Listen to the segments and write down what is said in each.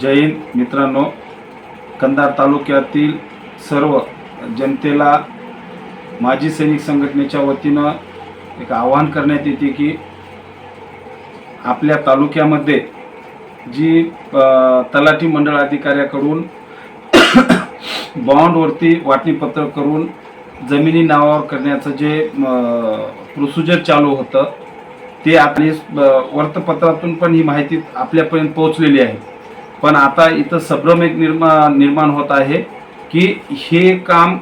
जय हिंद मित्रांनो. कंधार तालुक्यातील सर्व जनतेला माजी सैनिक संघटनेच्या वतीनं एक आवाहन करण्यात येते की आपल्या तालुक्यामध्ये जी तलाठी मंडळ अधिकाऱ्याकडून बॉन्डवरती वाटणीपत्र करून जमिनी नावावर करण्याचं जे प्रोसिजर चालू होतं ते आपली वृत्तपत्रातून वर्तपत्रातून पण ही माहिती आपल्यापर्यंत पोहोचलेली आहे. पण आता इथं संभ्रम एक निर्मा निर्माण होत आहे की हे काम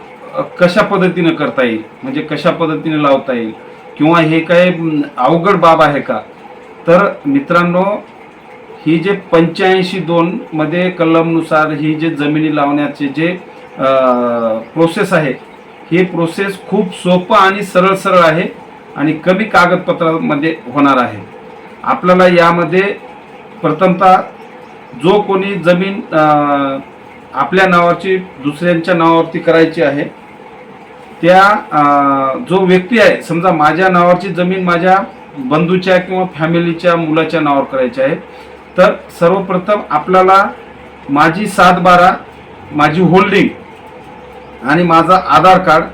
कशा पद्धतीनं करता येईल? म्हणजे कशा पद्धतीने लावता येईल? किंवा हे काय अवघड बाब आहे का? तर मित्रांनो ही जे पंच्याऐंशी दोन मध्ये कलमनुसार ही जे जमिनी लावण्याचे जे प्रोसेस आहे हे प्रोसेस खूप सोपं आणि सरळ सरळ आहे आणि कमी कागदपत्रामध्ये होणार आहे. आपल्याला यामध्ये प्रथमतः जो कोणी जमीन आपल्या नावाची दुसऱ्यांच्या नावावरती करायची आहे त्या जो व्यक्ती आहे समजा माझ्या नावाची जमीन माझ्या बंधूच्या किंवा फॅमिलीच्या मुलाच्या नावावर करायची आहे तर सर्वप्रथम आपल्याला माझी सात बारा माझी होल्डिंग आणि माझा आधार कार्ड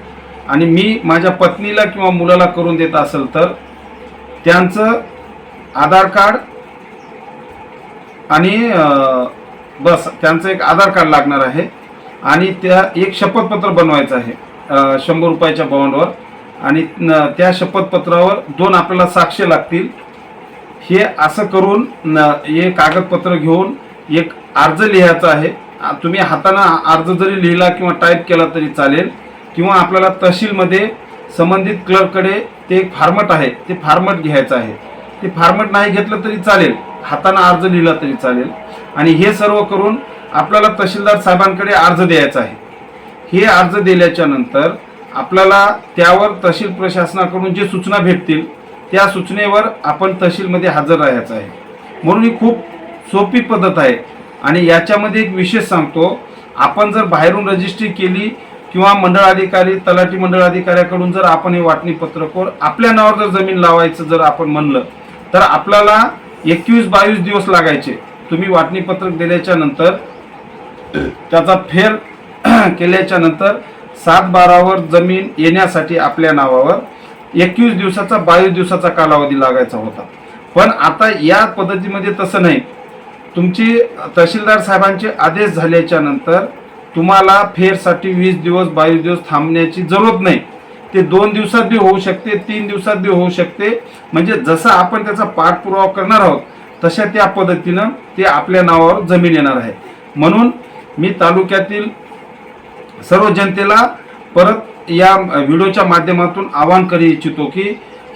आणि मी माझ्या पत्नीला किंवा मुलाला करून देत असेल तर त्यांचं आधार कार्ड आणि बस त्यांचं एक आधार कार्ड लागणार आहे. आणि त्या एक शपथपत्र बनवायचं आहे शंभर रुपयाच्या बॉन्डवर आणि न- त्या शपथपत्रावर दोन आपल्याला साक्ष लागतील. हे असं करून न- हे कागदपत्र घेऊन एक अर्ज लिहायचा आहे. तुम्ही हातानं अर्ज जरी लिहिला किंवा टाईप केला तरी चालेल. किंवा आपल्याला तहसीलमध्ये संबंधित क्लर्ककडे ते एक फार्मट आहे ते फार्मट घ्यायचं आहे. ते फार्मट नाही घेतलं तरी चालेल. हाताने अर्ज लिहिला तरी चालेल. आणि हे सर्व करून आपल्याला तहसीलदार साहेबांकडे अर्ज द्यायचा आहे. हे अर्ज दिल्याच्या नंतर आपल्याला त्यावर तहसील प्रशासनाकडून जे सूचना भेटतील त्या सूचनेवर आपण तहसीलमध्ये हजर राहायचं आहे. म्हणून ही खूप सोपी पद्धत आहे. आणि याच्यामध्ये एक विशेष सांगतो आपण जर बाहेरून रजिस्ट्री केली किंवा मंडळ अधिकारी तलाठी मंडळ अधिकाऱ्याकडून जर आपण हे वाटणी पत्रकोर आपल्या नावावर जर जमीन लावायचं जर आपण म्हणलं तर आपल्याला एकवीस बावीस दिवस लागायचे. तुम्ही वाटणी पत्रक दिल्याच्या नंतर त्याचा फेर केल्याच्यानंतर सात बारावर जमीन येण्यासाठी आपल्या नावावर एकवीस दिवसाचा बावीस दिवसाचा कालावधी लागायचा होता. पण आता या पद्धतीमध्ये तसं नाही. तुमची तहसीलदार साहेबांचे आदेश झाल्याच्यानंतर तुम्हाला फेरसाठी वीस दिवस बावीस दिवस थांबण्याची जरूरत नाही. ते दोन दिवसात बी होऊ शकते तीन दिवसात बी होऊ शकते. म्हणजे जसं आपण त्याचा पाठपुरावा करणार आहोत तशा त्या पद्धतीनं ते आपल्या नावावर जमीन येणार आहे. म्हणून मी तालुक्यातील सर्व जनतेला परत या व्हिडिओच्या माध्यमातून आवाहन करू इच्छितो की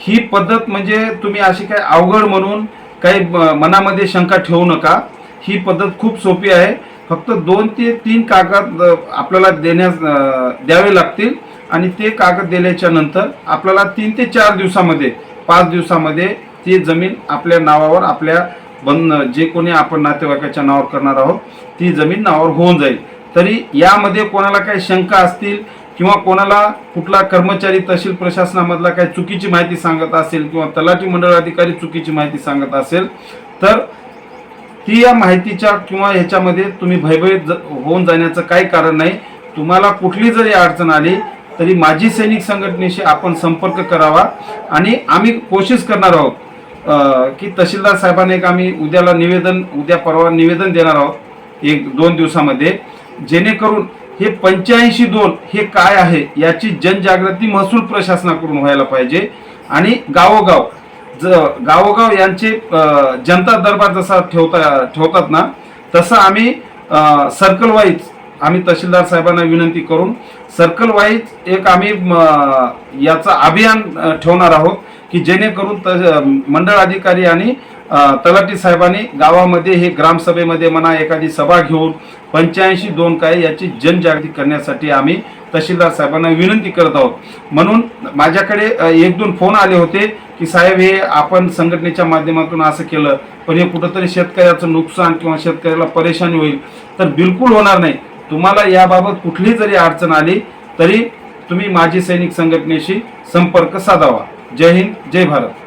ही पद्धत म्हणजे तुम्ही अशी काही अवघड म्हणून काही मनामध्ये शंका ठेवू नका. ही पद्धत खूप सोपी आहे. फक्त दोन ते तीन कागद आपल्याला देण्यास द्यावे लागतील. आणि ते कागद दिल्याच्या नंतर आपल्याला तीन ते चार दिवसामध्ये पाच दिवसामध्ये ती जमीन आपल्या नावावर आपल्या बंद जे कोणी आपण नातेवाईकाच्या नावावर करणार आहोत ती जमीन नावावर होऊन जाईल. तरी यामध्ये कोणाला काही शंका असतील किंवा कोणाला कुठला कर्मचारी तहसील प्रशासनामधला काही चुकीची माहिती सांगत असेल किंवा तलाठी मंडळ अधिकारी चुकीची माहिती सांगत असेल तर ती या माहितीच्या किंवा ह्याच्यामध्ये तुम्ही भयभीत ज- होऊन जाण्याचं काही कारण नाही. तुम्हाला कुठली जरी अडचण आली तरी माजी सैनिक संघटनेशी आपण संपर्क करावा आणि आम्ही कोशिश करणार आहोत की तहसीलदार साहेबांना एक आम्ही उद्याला निवेदन उद्या परवा निवेदन देणार आहोत एक दोन दिवसामध्ये जेणेकरून हे पंच्याऐंशी दोन हे काय आहे याची जनजागृती महसूल प्रशासनाकडून व्हायला पाहिजे आणि गावोगाव ज गावोगाव यांचे जनता दरबार जसा ठेवता ठेवतात ना तसं आम्ही सर्कल वाईज आम्ही तहसीलदार साहेबांना विनंती करून सर्कल वाईज एक आम्ही म, याचं अभियान ठेवणार आहोत की जेणेकरून त मंडळ अधिकारी आणि तलाठी साहेबांनी गावामध्ये हे ग्रामसभेमध्ये म्हणा एखादी सभा घेऊन पंच्याऐंशी दोन काय याची जनजागृती करण्यासाठी आम्ही तहसीलदार साहेबांना विनंती करत आहोत. म्हणून माझ्याकडे एक दोन फोन आले होते की साहेब हे आपण संघटनेच्या माध्यमातून असं केलं पण हे कुठंतरी शेतकऱ्याचं नुकसान किंवा शेतकऱ्याला परेशानी होईल तर बिलकुल होणार नाही. तुम्हाला याबाबत कुठली जरी अडचण आली तरी तुम्ही माजी सैनिक संघटनेशी संपर्क साधावा. जय हिंद जय भारत.